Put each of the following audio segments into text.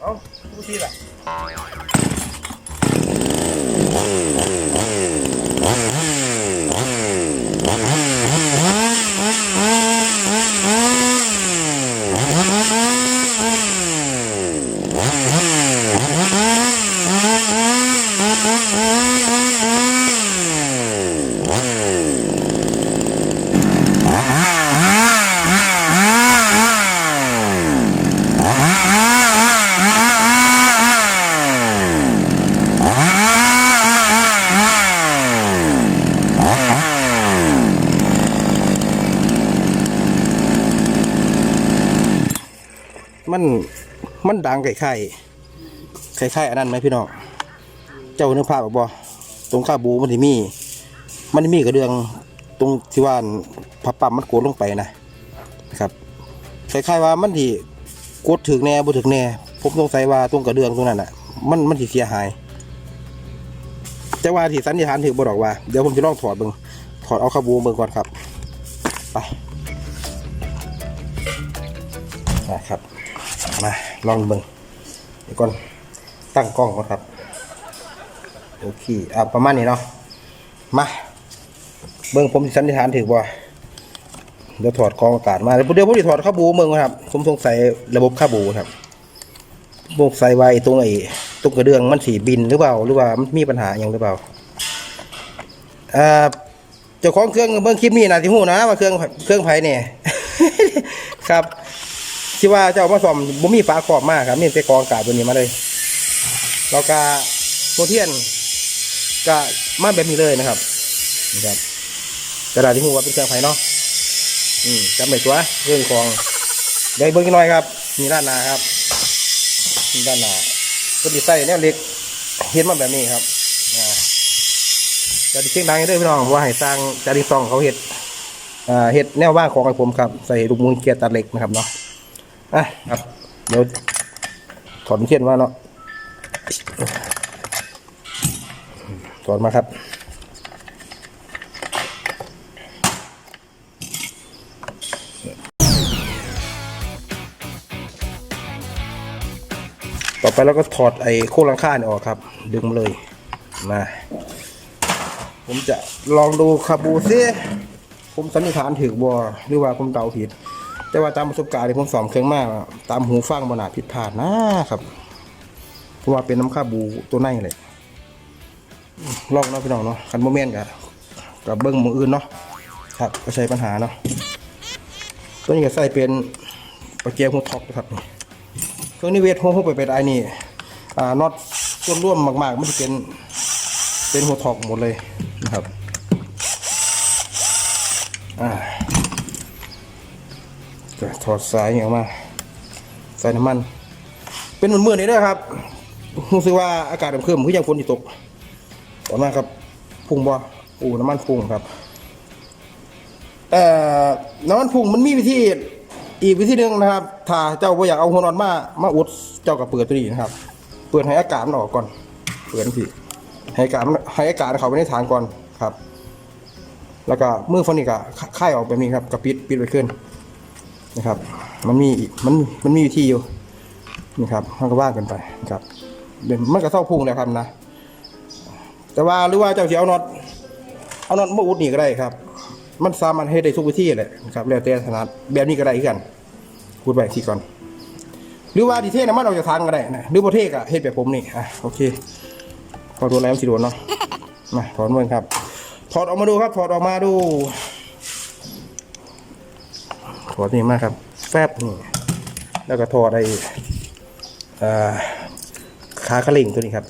เอ้าผู้ที่ล่ะ มันมันดังไข่ไข่ไข่ไข่อันนั้นไหมพี่น้องเจ้าเนึกภาพอกบ่ตรงข้าบูมันที่มี มันมีกระเดืองตรงที่ว่าพับปั๊มมันโกดลงไปนะนะครับคล้ายๆว่ามันที่กดถึงแน่บ่ถึงแน่ผมสงสัยว่าตรงกระเดืองตรงนั้นอะ มันมันสิเสียหาย แต่ว่าที่สันนิษฐานถึงบ่ดอกว่าเดี๋ยวผมจะลองถอดเบิ่งถอดเอาข้าบูเบิ่งก่อนครับไปนะครับ มาลองเบิ่งเดี๋ยวก่อนตั้งกล้องก่อนครับโอเคอะประมาณนี้เนาะมาเบิ่งผมสันนิษฐานถึงว่าเดี๋ยวถอดกองอากาศมาเดี๋ยวผมจะถอดข้าบูเบิ่งก่อนครับผมสงสัยระบบข้าบูครับสงสัยว่ไอ้ตรงไอ้ตรงกระเดื่องมันสีบินหรือเปล่าหรือว่ามันมีปัญหาอย่างหรือเปล่าอ่าเจ้าของเครื่องเบิ่งคลิปนี้นะที่หูนะว่าเครื่องเครื่องไผเนี่ย ครับ ที่ว่าเจ้ามาซ่อมบ่มีฝาครอบมากครับมีแต่กองกาศตัวนี้มาเลยแล้วก็โซเทียนก็มาแบบนี้เลยนะครับนี่ครับกระดาษที่หูว่าเป็นเครื่องไฟเนาะอืมจำไว้ตัวเรื่องของเดี๋ยวเบิ่งอีกหน่อยครับมีด้านหน้าครับมีด้านหน้าก็ดีไซน์แนวเล็กเห็นมาแบบนี้ครับอ่าจะดีเช็คดังด้วยพี่น้องว่าให้สร้างจาริซองเขาเห็ดอ่าเห็ดแนวว่าของไอ้ผมครับใส่ลูกมูลเกียร์ตัดเหล็กนะครับเนาะ อะครับ เดี๋ยวถอนเทียนมาเนาะถอนมาครับ ต่อไปเราก็ถอดไอ้โครงหลังคาเนี่ยออกครับ ดึงเลย มา ผมจะลองดูคาบูซิผมสันนิษฐานถือบัวหรือว่าผมเดาผิด แต่ว่าตามประสบการณ์ที่ผมสอนเครื่องมากตามหูฟังบนาผิดพลาดนะครับเพราะว่าเป็นน้ำข้าบูตัวในเลยลองเนาะพี่น้องเนาะคันโมเมนต์กับกับเบิ้งมืออื่นเนาะครับก็ใช้ปัญหาเนาะตัวนี้ก็ใส่เป็นปะเกียร์หัวท็อปนะครับนี่เครื่องนี้เวทหัวหัวไปไปได้นี่อ่าน็อตส่วนร่วมมากๆมันจะเป็นเป็นหัวท็อปหมดเลยนะครับอ่า ถอดสายออกมาใส่น้ำมัน เป็นเหมือนมือนี่ด้วยครับรู้สึกว่าอากาศมันเพิ่มคือยังฝนที่ตกต่อมาครับพุ่งบ่อูน้ำมันพุ่งครับเอ่อน้ำมันพุ่งมันมีวิธีอีกวิธีหนึ่งนะครับ ถ้าเจ้าบ่อยากเอาหัวนอนมา มาอุดเจ้าก็เปิดตัวนี้นะครับ เปิดให้อากาศมันออกก่อน เปิดพี่ให้อากาศให้อากาศเขาไปในฐานก่อนครับ แล้วก็มือฟันนี่ก็ค่ายออกแบบนี้ครับก็ปิดปิดไว้ขึ้น นะครับ มันมีมันมันมีวิธีอยู่นี่ครับมันก็ว่ากันไปนะครับเมันก็เท่าพุ่งแล้วครับนะ แต่ว่าหรือว่าเจ้าเสียเอาน็อตเอาน็อตมาอุดนี่ก็ได้ครับ มันสามารถให้ได้ทุกวิธีเลยนะครับแล้วแต่ถนัดแบบนี้ก็ได้อีกกันพูดไปทีก่อน หรือว่าดีเทน้ำมันออกจากทางก็ได้นะหรือประเทศอะเฮ็ดแบบผมนี่อะโอเคพอตัวแล้วสิโดนเนาะมาถอดมือครับ ถอดออกมาดูครับ ถอดออกมาดู ถอดนี่มากครับ แฟบนี่ แล้วก็ถอดไอ้ขากระลิ่งตัวนี้ครับ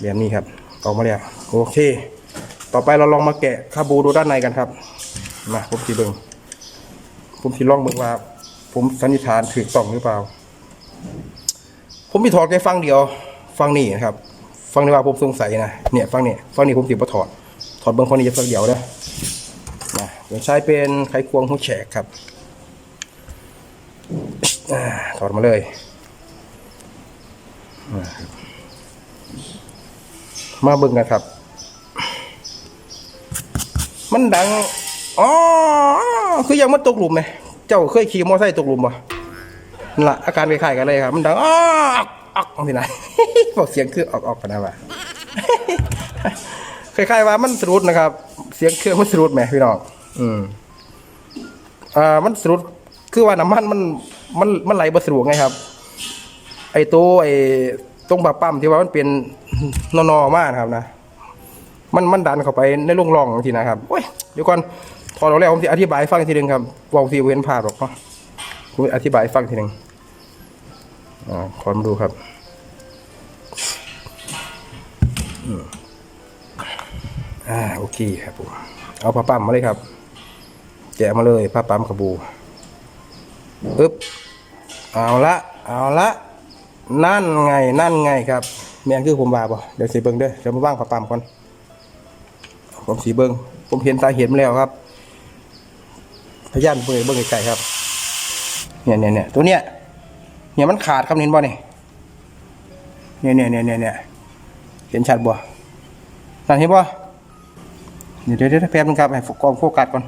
แบบนี้ครับออกมาแล้วโอเค ต่อไปเราลองมาแกะคาบูดูด้านในกันครับมาผมสีเบิงผมสีลองเบิงว่า ผมสันนิษฐานถูกต้องหรือเปล่า ผมมีถอดแค่ฟังเดียว ฟังนี่นะครับ ฟังนี้ว่าผมสงสัยนะเนี่ยฟังนี่ฟังนี่ผมสิบ่ถอดถอดเบิงฟังนี้จะฟังเดียวนะ นะเดี๋ยวใช้เป็นไขควงหัวแฉกครับอ่าถอดมาเลยมาเบิ่งกันครับ มันดังอ๋อคือยังมันตกหลุมไหมเจ้าเคยขี่มอเตอร์ไซค์ตกหลุมปะนั่นละอาการคล้ายๆกันเลยครับ มันดังออกออกที่ไหนบอกเสียงคือออกออกกันนะว่าคล้ายๆว่ามันสรุดนะครับ เสียงเครื่องมันสรุดไหมพี่น้อง อืมอ่ามันสรุดคือว่าน้ำมันมันมันมันไหลบ่สะดวกไงครับ ไอ้ตัวไอ้ตรงบาปั๊มที่ว่ามันเป็นนอนๆมากนะครับนะมันมันดันเข้าไปในร่องร่องทีนะครับโอ้ยเดี๋ยวก่อนพอเราแล้วผมจะอธิบายฟังทีหนึ่งครับวองทีเว้นภาพหรอกเนาะผมอธิบายฟังทีหนึ่งอ่าขอมาดูครับอ่าโอเคครับผมเอาผ้าปั๊มมาเลยครับ แกะมาเลยผ้าปั๊มกระบูปึ๊บเอาละเอาละนั่นไงนั่นไงครับแม่นคือผมว่าบ่เดี๋ยวสิเบิ่งเด้อเดี๋ยวมาว่างผ้าปั๊มก่อนผมสีเบิงผมเห็นสาเหตุมาแล้วครับ พยานเบิ่งเบิ่งไกลๆครับเนี่ยเนี่ยเนี่ยตัวเนี้ยเนี่ยมันขาดครับเห็นบ่เนี่ยเนี่ยเนี่ยเนี่ยเนี่ยเนี่ยเห็นชัดบ่นั่นเห็นบ่เดี๋ยวเดี๋ยวเดี๋ยวแป๊บนึงครับให้กล้องโฟกัสก่อน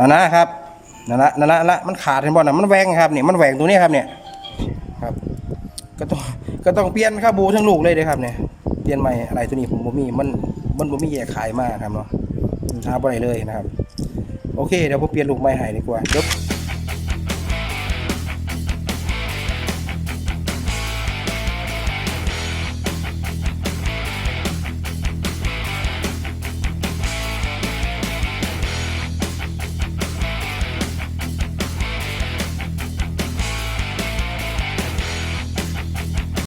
นั่นนะครับนั่นละนั่นละนั่นละมันขาดเห็นบ่นะมันแหวงครับเนี่ยมันแหวงตัวนี้ครับเนี่ยครับ ก็ต้องก็ต้องเปลี่ยนค่าบูทั้งลูกเลยเด้อครับเนี่ยเปลี่ยนใหม่อะไรตัวนี้ผมบ่มีมันมันบ่มีแยกขายมากครับเนาะหาบ่ได้เลยนะครับ โอเคเดี๋ยวผมเปลี่ยนลูกใหม่ให้ดีกว่าเดี๋ยว